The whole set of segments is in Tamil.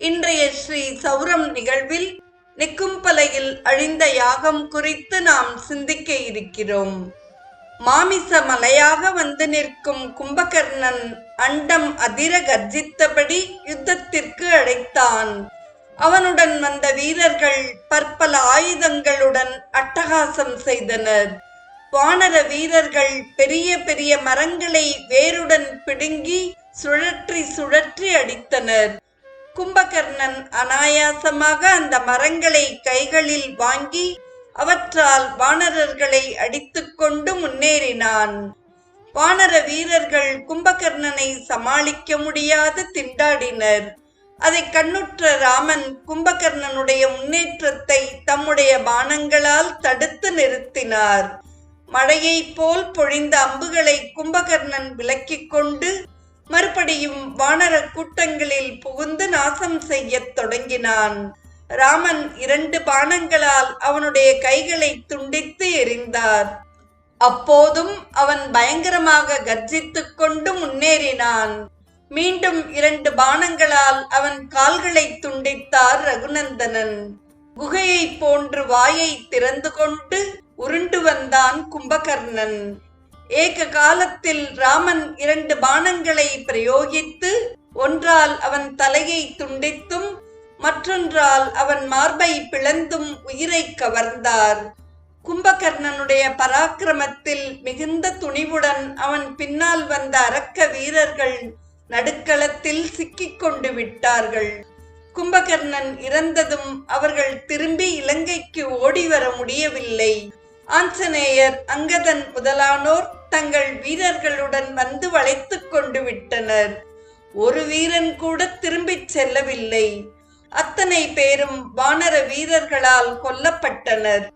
இன்றைய ஸ்ரீ சௌரம் நிகழ்வில் நிக்கும்பலையில் அழிந்த யாகம் குறித்து நாம் சிந்திக்க இருக்கிறோம். மாமிச மலையாக வந்து நிற்கும் கும்பகர்ணன் அண்டம் அதிர கர்ஜித்தபடி யுத்தத்திற்கு அழைத்தான். அவனுடன் வந்த வீரர்கள் பற்பல ஆயுதங்களுடன் அட்டகாசம் செய்தனர். வானர வீரர்கள் பெரிய பெரிய மரங்களை வேருடன் பிடுங்கி சுழற்றி சுழற்றி அடித்தனர். கும்பகர்ணன் அனாயாசமாக அந்த மரங்களை கைகளில் வாங்கி அவற்றால் வானரர்களை அடித்துக்கொண்டு முன்னேறினான். வானர வீரர்கள் கும்பகர்ணனை சமாளிக்க முடியாது திண்டாடினர். அதை கண்ணுற்ற ராமன் கும்பகர்ணனுடைய முன்னேற்றத்தை தம்முடைய பானங்களால் தடுத்து நிறுத்தினார். மழையைப் போல் பொழிந்த அம்புகளை கும்பகர்ணன் விலக்கிக் கொண்டு மறுபடியும் வானர கூட்டங்களில் புகுந்து நாசம் செய்யத் தொடங்கினான். ராமன் இரண்டு பானங்களால் அவனுடைய கைகளை துண்டித்து எறிந்தார். அப்போதும் அவன் பயங்கரமாக கர்ஜித்துக் கொண்டு முன்னேறினான். மீண்டும் இரண்டு பானங்களால் அவன் கால்களை துண்டித்தார் ரகுநந்தனன். குகையைப் போன்று வாயை திறந்து கொண்டு உருண்டு வந்தான் கும்பகர்ணன். ஏக காலத்தில் ராமன் இரண்டு பானங்களை பிரயோகித்து ஒன்றால் அவன் தலையை துண்டித்தும் மற்றொன்றால் அவன் மார்பை பிளந்தும் உயிரை கவர்ந்தார். கும்பகர்ணனுடைய பராக்கிரமத்தில் மிகுந்த துணிவுடன் அவன் பின்னால் வந்த அரக்க வீரர்கள் நடுக்களத்தில் சிக்கிக் கொண்டு விட்டார்கள். கும்பகர்ணன் இறந்ததும் அவர்கள் திரும்பி இலங்கைக்கு ஓடி வர முடியவில்லை. ஆஞ்சநேயர் அங்கதன் முதலானோர் தங்கள் வீரர்களுடன் வந்து வளைத்து கொண்டு விட்டனர். ஒரு வீரன் கூட திரும்பிச் செல்லவில்லை. அத்தனை பேரும் வானர வீரர்களால் கொல்லப்பட்டனர்.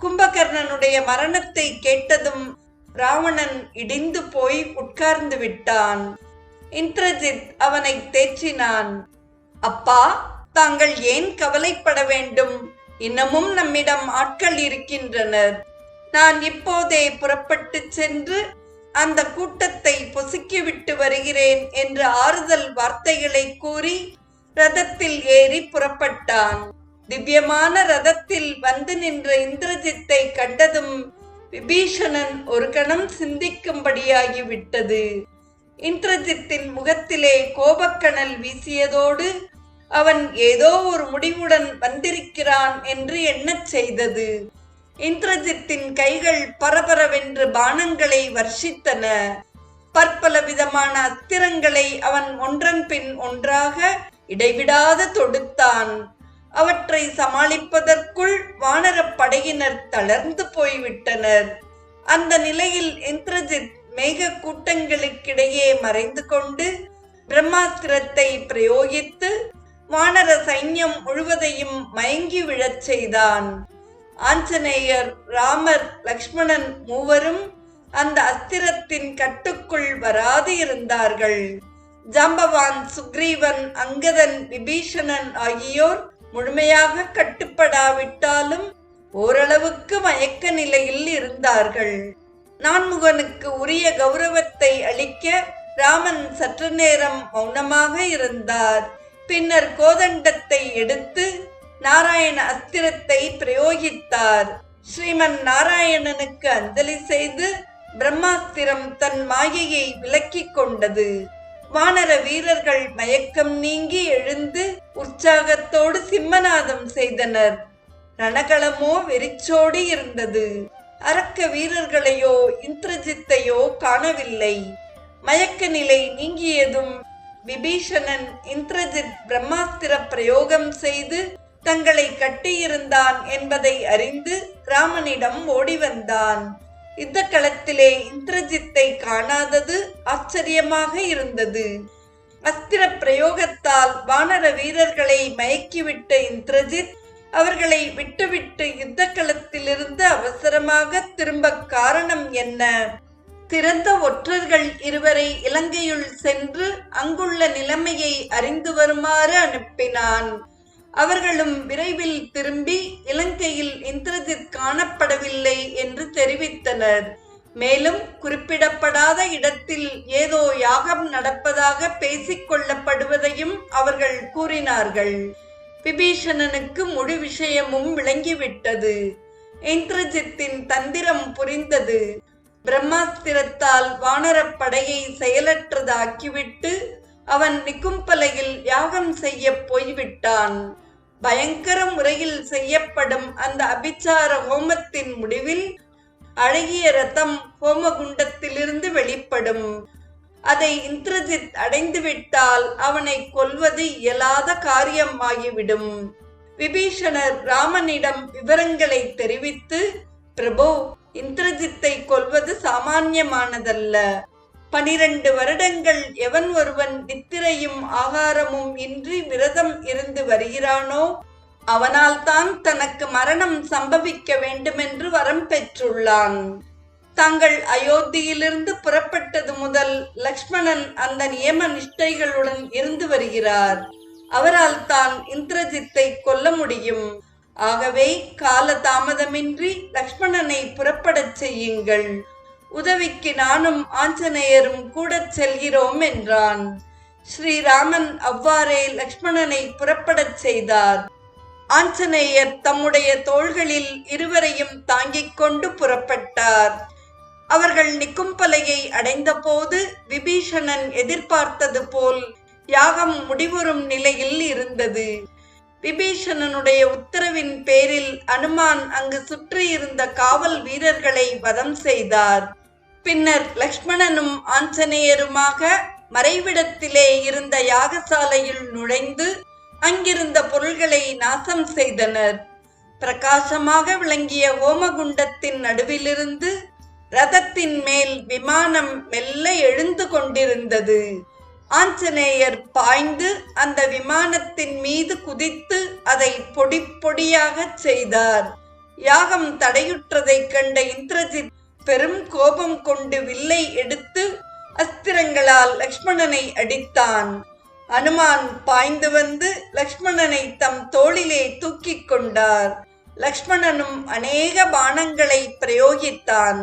கும்பகர்ணனுடைய மரணத்தை கேட்டதும் ராவணன் இடிந்து போய் உட்கார்ந்து விட்டான். இந்திரஜித் அவனை தேற்றினான். அப்பா தாங்கள் ஏன் கவலைப்பட வேண்டும்? இன்னமும் நம்மிடம் ஆட்கள் இருக்கின்றனர். நான் இப்போதே புறப்பட்டு சென்று அந்த கூட்டத்தை பொசுக்கிவிட்டு வருகிறேன் என்று ஆறுதல் வார்த்தைகளை கூறி ரதத்தில் ஏறி புறப்பட்டான். திவ்யமான ரதத்தில் வந்து நின்ற இந்திரஜித்தை கண்டதும் விபீஷணன் ஒரு கணம் சிந்திக்கும்படியாகிவிட்டது இந்திரஜித்தின் முகத்திலே கோபக்கணல் வீசியதோடு அவன் ஏதோ ஒரு முடிவுடன் வந்திருக்கிறான் என்று எண்ணச் செய்தது. இந்திரஜித்தின் கைகள் பரபரவென்று பானங்களை வர்ஷித்தன. பற்பல விதமான அத்திரங்களை அவன் ஒன்றன் பின் ஒன்றாக இடைவிடாது தொடுத்தான். அவற்றை சமாளிப்பதற்குள் வானரப் படையினர் தளர்ந்து போய்விட்டனர். அந்த நிலையில் இந்திரஜித் மேக கூட்டங்களுக்கிடையே மறைந்து கொண்டு பிரம்மாஸ்திரத்தை பிரயோகித்து வானர சைன்யம் முழுவதையும் மயங்கி விழச் செய்தான். ஆஞ்சநேயர் ராமர் லக்ஷ்மணன் மூவரும் அந்த அஸ்திரத்தின் கட்டுக்குள் வராது இருந்தார்கள். ஜாம்பவான் சுக்ரீவன் அங்கதன் விபீஷணன் ஆகியோர் முழுமையாக கட்டுப்படாவிட்டாலும் ஓரளவுக்கு மயக்க நிலையில் இருந்தார்கள். நான்முகனுக்கு உரிய கௌரவத்தை அளிக்க ராமன் சற்று நேரம் மௌனமாக இருந்தார். பின்னர் கோதண்டத்தை எடுத்து நாராயண அஸ்திரத்தை பிரயோகித்தார். ஸ்ரீமன் நாராயணனுக்கு அஞ்சலி செய்து பிரம்மாஸ்திரம் தன் மாயையை விலக்கிக் கொண்டது. வானர வீரர்கள் மயக்கம் நீங்கி எழுந்து உற்சாகத்தோடு சிம்மநாதம் செய்தனர். ரணகளமோ வெறிச்சோடி இருந்தது. அரக்க வீரர்களையோ இந்திரஜித்தையோ காணவில்லை. மயக்க நிலை நீங்கியதும் விபீஷணன் இந்திரஜித் பிரம்மாஸ்திர பிரயோகம் செய்து தங்களை கட்டியிருந்தான் என்பதை அறிந்து ராமனிடம் ஓடி வந்தான். யுத்த களத்திலே இந்திரஜித்தை காணாதது ஆச்சரியமாக இருந்தது. அஸ்திர பிரயோகத்தால் வானர வீரர்களை மயக்கிவிட்ட இந்திரஜித் அவர்களை விட்டுவிட்டு யுத்த களத்திலிருந்து அவசரமாக திரும்ப காரணம் என்ன? திறந்த ஒற்றர்கள் இருவரை இலங்கையுள் சென்று அங்குள்ள நிலைமையை அறிந்து வருமாறு அனுப்பினான். அவர்களும் விரைவில் திரும்பி இலங்கையில் இந்திரஜித் காணப்படவில்லை என்று தெரிவித்தனர். மேலும் குறிப்பிடப்படாத இடத்தில் ஏதோ யாகம் நடப்பதாக பேசிக் கொள்ளப்படுவதையும் அவர்கள் கூறினார்கள். விபீஷணனுக்கு முழு விஷயமும் விளங்கிவிட்டது. இந்திரஜித்தின் தந்திரம் புரிந்தது. பிரம்மாஸ்திரத்தால் வானரப் படையை செயலற்றதாக்கிவிட்டு அவன் நிக்கும்பலையில் யாகம் செய்ய போய்விட்டான். பயங்கர முறையில் செய்யப்படும் அந்த அபிச்சார ஹோமத்தின் முடிவில் அழகிய ரதம் ஹோமகுண்டத்திலிருந்து வெளிப்படும். அதை இந்திரஜித் அடைந்துவிட்டால் அவனை கொல்வது இயலாத காரியமாகிவிடும். விபீஷணர் ராமனிடம் விவரங்களை தெரிவித்து பிரபு இந்திரஜித்தை கொல்வது சாமானியமானதல்ல. பனிரெண்டு வருடங்கள் எவன் ஒருவன் நித்திரையும் ஆகாரமும் இன்றி விரதம் இருந்து வருகிறானோ அவனால் தான் தனக்கு மரணம் சம்பவிக்க வேண்டுமென்று வரம் பெற்றுள்ளான். தாங்கள் அயோத்தியிலிருந்து புறப்பட்டது முதல் லக்ஷ்மணன் அந்த நியம நிஷ்டைகளுடன் இருந்து வருகிறார். அவரால் தான் இந்திரஜித்தை கொல்ல முடியும். ஆகவே கால தாமதமின்றி லக்ஷ்மணனை புறப்படச் செய்யுங்கள். உதவிக்கு நானும் ஆஞ்சநேயரும் கூட செல்கிறோம் என்றான். ஸ்ரீராமன் அவ்வாறே லக்ஷ்மணனை புறப்படச் செய்தார். ஆஞ்சநேயர் தம்முடைய தோள்களில் இருவரையும் தாங்கிக் கொண்டு புறப்பட்டார். அவர்கள் நிக்கும்பலையை அடைந்தபோது விபீஷணன் எதிர்பார்த்தது போல் யாகம் முடிவுறும் நிலையில் இருந்தது. விபீஷணனுடைய உத்தரவின் பேரில் அனுமான் அங்கு சுற்றியிருந்த காவல் வீரர்களை வதம் செய்தார். பின்னர் லக்ஷ்மணனும் ஆஞ்சநேயருமாக மறைவிடத்திலே இருந்த யாகசாலையில் நுழைந்து அங்கிருந்த பொருள்களை நாசம் செய்தனர். பிரகாசமாக விளங்கிய ஓமகுண்டத்தின் நடுவிலிருந்து ரதத்தின் மேல் விமானம் மெல்ல எழுந்து கொண்டிருந்தது. ஆஞ்சநேயர் பாய்ந்து அந்த விமானத்தின் மீது குதித்து அதை பொடி பொடியாகச் செய்தார். யாகம் தடையுற்றதைக் கண்ட இந்திரஜித் பெரும் கோபம் கொண்டு வில்லை எடுத்து அஸ்திரங்களால் லக்ஷ்மணனை அடித்தான். அனுமான் பாய்ந்து வந்து லக்ஷ்மணனை தம் தோளிலே தூக்கிக் கொண்டார். லக்ஷ்மணனும் அநேக பானங்களை பிரயோகித்தான்.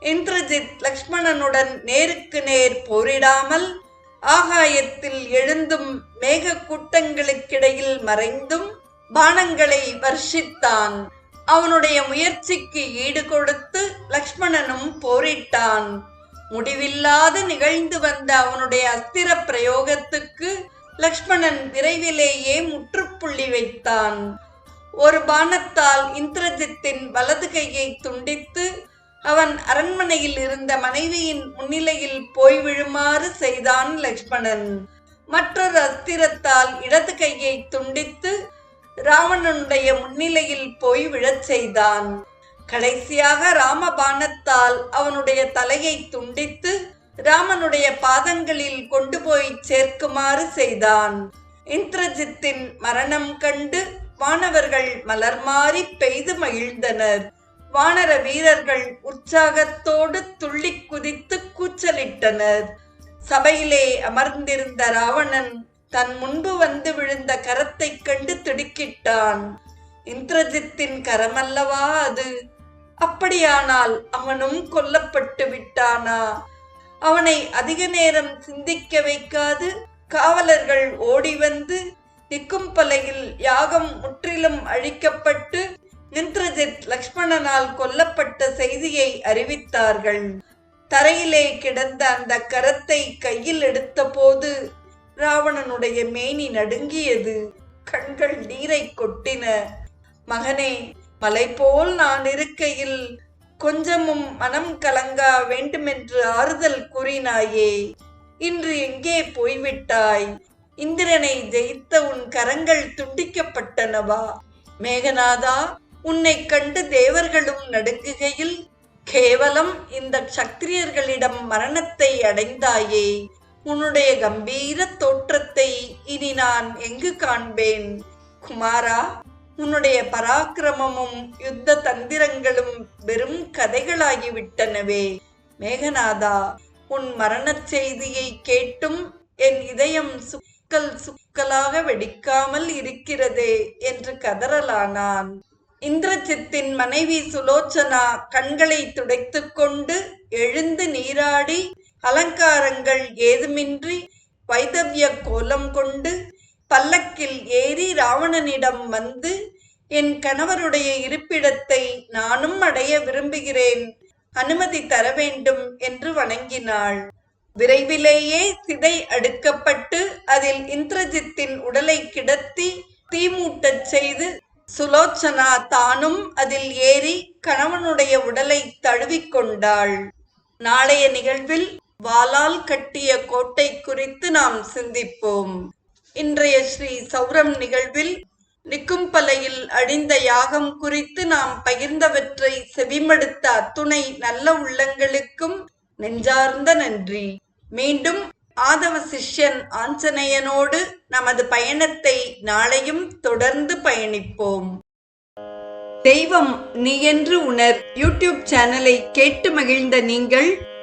இந்திரஜித் லக்ஷ்மணனுடன் நேருக்கு நேர் போரிடாமல் ஆகாயத்தில் எழுந்தும் மேக கூட்டங்களுக்கிடையில் மறைந்தும் பானங்களை வர்ஷித்தான். அவனுடைய முயற்சிக்கு ஈடு கொடுத்து லக்ஷ்மணனும் போரிட்டான். முடிவில்லாது நிகழ்ந்து வந்த அவனுடைய அஸ்திர பிரயோகத்துக்கு லக்ஷ்மணன் விரைவிலேயே முற்றுப்புள்ளி வைத்தான். ஒரு பானத்தால் இந்திரஜித்தின் வலது கையை துண்டித்து அவன் அரண்மனையில் இருந்த மனைவியின் முன்னிலையில் போய் விழுமாறு செய்தான் லக்ஷ்மணன். மற்றொரு அஸ்திரத்தால் இடது கையை துண்டித்து ராவணனுடைய முன்னிலையில் போய் விழச் செய்தான். கடைசியாக ராமபானத்தால் அவனுடைய தலையை துண்டித்து ராமனுடைய பாதங்களில் கொண்டு போய் சேர்க்குமாறு செய்தான். இந்திரஜித்தின் மரணம் கண்டு வானவர்கள் மலர் மாறி பெய்து மகிழ்ந்தனர். வானர வீரர்கள் உற்சாகத்தோடு துள்ளி குதித்து கூச்சலிட்டனர். சபையிலே அமர்ந்திருந்த ராவணன் தன் முன்பு வந்து விழுந்த கரத்தைக் கண்டு திடுக்கிட்டான். இந்திரஜித்தின் கரமல்லவா அது? அப்படியானால் அவனும் கொல்லப்பட்டு விட்டானா? அவனை அதிக நேரம் சிந்திக்க வைக்காது காவலர்கள் ஓடி வந்து நிக்கும்பலையில் யாகம் முற்றிலும் அழிக்கப்பட்டு இந்திரஜித் லக்ஷ்மணனால் கொல்லப்பட்ட செய்தியை அறிவித்தார்கள். தரையிலே கிடந்த அந்த கரத்தை கையில் எடுத்தபோது ராவணனுடைய மேனி நடுங்கியது. கண்கள் நீரை கொட்டின. மகனே மலை போல் நான் இருக்கையில் கொஞ்சமும் மனம் கலங்கா வேண்டுமென்று ஆறுதல் கூறினாயே. இன்று எங்கே போய்விட்டாய்? இந்திரனை ஜெயித்த உன் கரங்கள் துண்டிக்கப்பட்டனவா? மேகநாதா உன்னை கண்டு தேவர்களும் நடுங்குகையில் கேவலம் இந்த சத்திரியர்களிடம் மரணத்தை அடைந்தாயே. உன்னுடைய கம்பீர தோற்றத்தை இனி நான் எங்கு காண்பேன்? குமாரா உன்னுடைய பராக்கிரமமும் யுத்த தந்திரங்களும் வெறும் கதைகளாகிவிட்டனவே. மேகநாதா உன் மரணச் செய்தியை கேட்டும் என் இதயம் சுக்கல் சுக்கலாக வெடிக்காமல் இருக்கிறதே என்று கதறலானான். இந்திரஜித்தின் மனைவி சுலோச்சனா கண்களை துடைத்துக்கொண்டு எழுந்து நீராடி அலங்காரங்கள் ஏதுமின்றி வைதவ்ய கோலம் கொண்டு பல்லக்கில் ஏறி ராவணனிடம் வந்து என் கணவருடைய இருப்பிடத்தை நானும் அடைய விரும்புகிறேன். அனுமதி தர வேண்டும் என்று வணங்கினாள். விரைவிலேயே சிதை அடுக்கப்பட்டு அதில் இந்திரஜித்தின் உடலை கிடத்தி தீமூட்டச் செய்து சுலோச்சனா தானும் அதில் ஏறி கணவனுடைய உடலை தழுவிக்கொண்டாள் நாளைய நிகழ்வில் வாளால் கட்டிய கோட்டை குறித்து நாம் சிந்திப்போம். இன்றைய ஸ்ரீ சௌரம் நிகழ்வில் நிக்கும்பலையில் அழிந்த யாகம் குறித்து நாம் பகிர்ந்தவற்றை செவிமடுத்த அத்துணை நல்ல உள்ளங்களுக்கும் நெஞ்சார்ந்த நன்றி. மீண்டும் ஆதவ சிஷ்யன் ஆஞ்சநேயனோடு நமது பயணத்தை நாளையும் தொடர்ந்து பயணிப்போம். தெய்வம் நீ என்று உணர் யூடியூப் சேனலை கேட்டு மகிழ்ந்த நீங்கள்